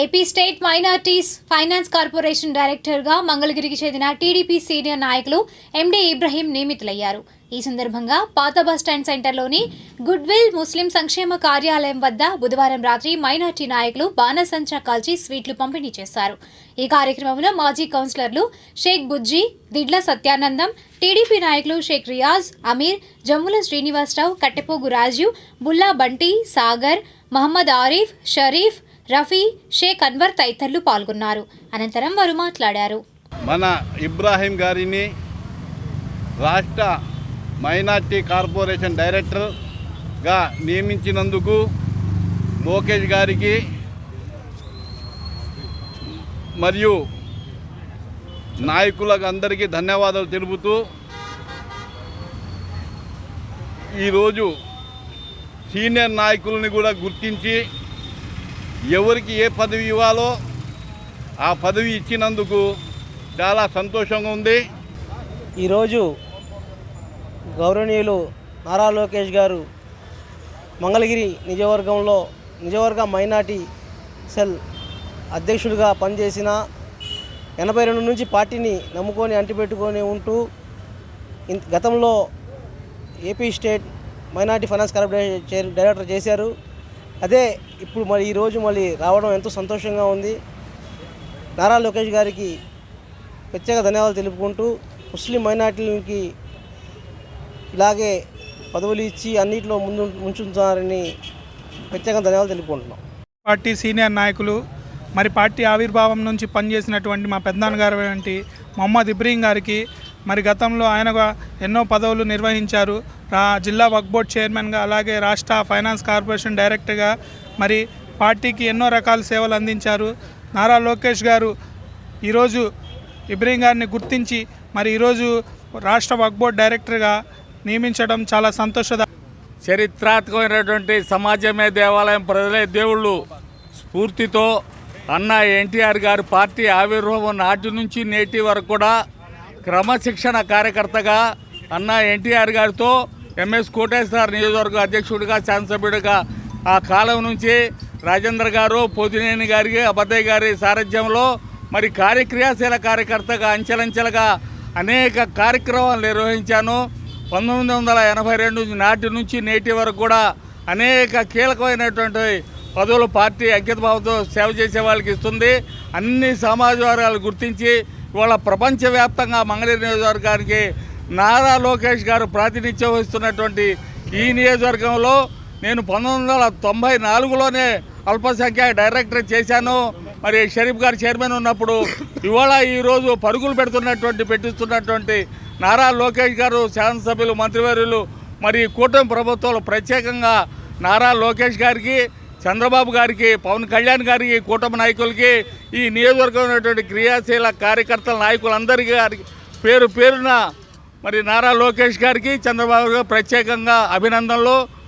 AP state minorities finance corporation డైరెక్టర్గా మంగళగిరికి చెందిన టీడీపీ సీనియర్ నాయకులు ఎండి ఇబ్రహీం నియమితులయ్యారు. ఈ సందర్భంగా పాత బస్టాండ్ సెంటర్లోని గుడ్విల్ ముస్లిం సంక్షేమ కార్యాలయం వద్ద బుధవారం రాత్రి మైనార్టీ నాయకులు బాణసంచా కాల్చి స్వీట్లు పంపిణీ చేశారు. ఈ కార్యక్రమంలో మాజీ కౌన్సిలర్లు షేక్ బుజ్జి దిడ్ల సత్యానందం టీడీపీ నాయకులు షేక్ రియాజ్ అమీర్ జమ్ముల శ్రీనివాసరావు కట్టెపోగు రాజు బుల్లా బంటి సాగర్ మహమ్మద్ ఆరిఫ్ షరీఫ్ రఫీ షేక్ అన్వర్ తదితరులు పాల్గొన్నారు. అనంతరం వారు మాట్లాడారు. మన ఇబ్రాహీం గారిని రాష్ట్ర మైనార్టీ కార్పొరేషన్ డైరెక్టర్గా నియమించినందుకు లోకేష్ గారికి మరియు నాయకులకు అందరికీ ధన్యవాదాలు తెలుపుతూ ఈరోజు సీనియర్ నాయకుల్ని కూడా గుర్తించి ఎవరికి ఏ పదవి ఇవ్వాలో ఆ పదవి ఇచ్చినందుకు చాలా సంతోషంగా ఉంది. ఈరోజు గౌరవనీయులు నారా లోకేష్ గారు మంగళగిరి నిజవర్గంలో నిజవర్గ మైనార్టీ సెల్ అధ్యక్షుడిగా పనిచేసిన ఎనభై రెండు నుంచి పార్టీని నమ్ముకొని అంటిపెట్టుకొని ఉంటూ గతంలో AP state minority finance corporation director చేశారు. అదే ఇప్పుడు మరి ఈరోజు మళ్ళీ రావడం ఎంతో సంతోషంగా ఉంది. నారా లోకేష్ గారికి ప్రత్యేక ధన్యవాదాలు తెలుపుకుంటూ ముస్లిం మైనార్టీలకి ఇలాగే పదవులు ఇచ్చి అన్నింటిలో ముందు ముంచుతున్నారని ప్రత్యేక ధన్యవాదాలు తెలుపుకుంటున్నాం. పార్టీ సీనియర్ నాయకులు మరి పార్టీ ఆవిర్భావం నుంచి పనిచేసినటువంటి మా పెద్దనాన్నగారు వంటి మొహమ్మద్ ఇబ్రహీం గారికి మరి గతంలో ఆయనగా ఎన్నో పదవులు నిర్వహించారు. రా జిల్లా వక్ బోర్డ్ చైర్మన్గా అలాగే రాష్ట్ర ఫైనాన్స్ కార్పొరేషన్ డైరెక్టర్గా మరి పార్టీకి ఎన్నో రకాల సేవలు అందించారు. నారా లోకేష్ గారు ఈరోజు ఇబ్రహీం గారిని గుర్తించి మరి ఈరోజు రాష్ట్ర వక్ బోర్డ్ డైరెక్టర్గా నియమించడం చాలా సంతోషద చరిత్రాత్మకమైనటువంటి సమాజమే దేవాలయం ప్రజలే దేవుళ్ళు. స్ఫూర్తితో అన్న ఎన్టీఆర్ గారు పార్టీ ఆవిర్భావం నాటి నుంచి నేటి వరకు కూడా క్రమశిక్షణ కార్యకర్తగా అన్న ఎన్టీఆర్ గారితో ఎంఎస్ కోటేశ్వర నియోజకవర్గ అధ్యక్షుడిగా శాసనసభ్యుడిగా ఆ కాలం నుంచి రాజేంద్ర గారు పోతినేని గారికి అబద్దయ్య గారి సారథ్యంలో మరి కార్యక్రియాశీల కార్యకర్తగా అంచెలంచెలుగా అనేక కార్యక్రమాలు నిర్వహించాను. పంతొమ్మిది వందల ఎనభై రెండు నాటి నుంచి నేటి వరకు కూడా అనేక కీలకమైనటువంటి పదవులు పార్టీ అంకితభావంతో సేవ చేసే వాళ్ళకి ఇస్తుంది. అన్ని సమాజ వర్గాలు గుర్తించి ఇవాళ ప్రపంచవ్యాప్తంగా మంగళగిరి నియోజకవర్గానికి నారా లోకేష్ గారు ప్రాతినిధ్యం వహిస్తున్నటువంటి ఈ నియోజకవర్గంలో నేను పంతొమ్మిది వందల తొంభై నాలుగులోనే అల్పసంఖ్యాక డైరెక్టర్ చేశాను. మరి షరీఫ్ గారు చైర్మన్ ఉన్నప్పుడు ఇవాళ ఈరోజు పరుగులు పెడుతున్నటువంటి పెట్టిస్తున్నటువంటి నారా లోకేష్ గారు శాసనసభ్యులు మంత్రివర్యులు మరి కూటమి ప్రభుత్వాలు ప్రత్యేకంగా నారా లోకేష్ గారికి చంద్రబాబు గారికి పవన్ కళ్యాణ్ గారికి కూటమి నాయకులకి ఈ నియోజకవర్గం ఉన్నటువంటి క్రియాశీల కార్యకర్తల నాయకులందరికీ గారికి పేరు పేరున మరి నారా లోకేష్ గారికి చంద్రబాబు గారు ప్రత్యేకంగా అభినందనలు.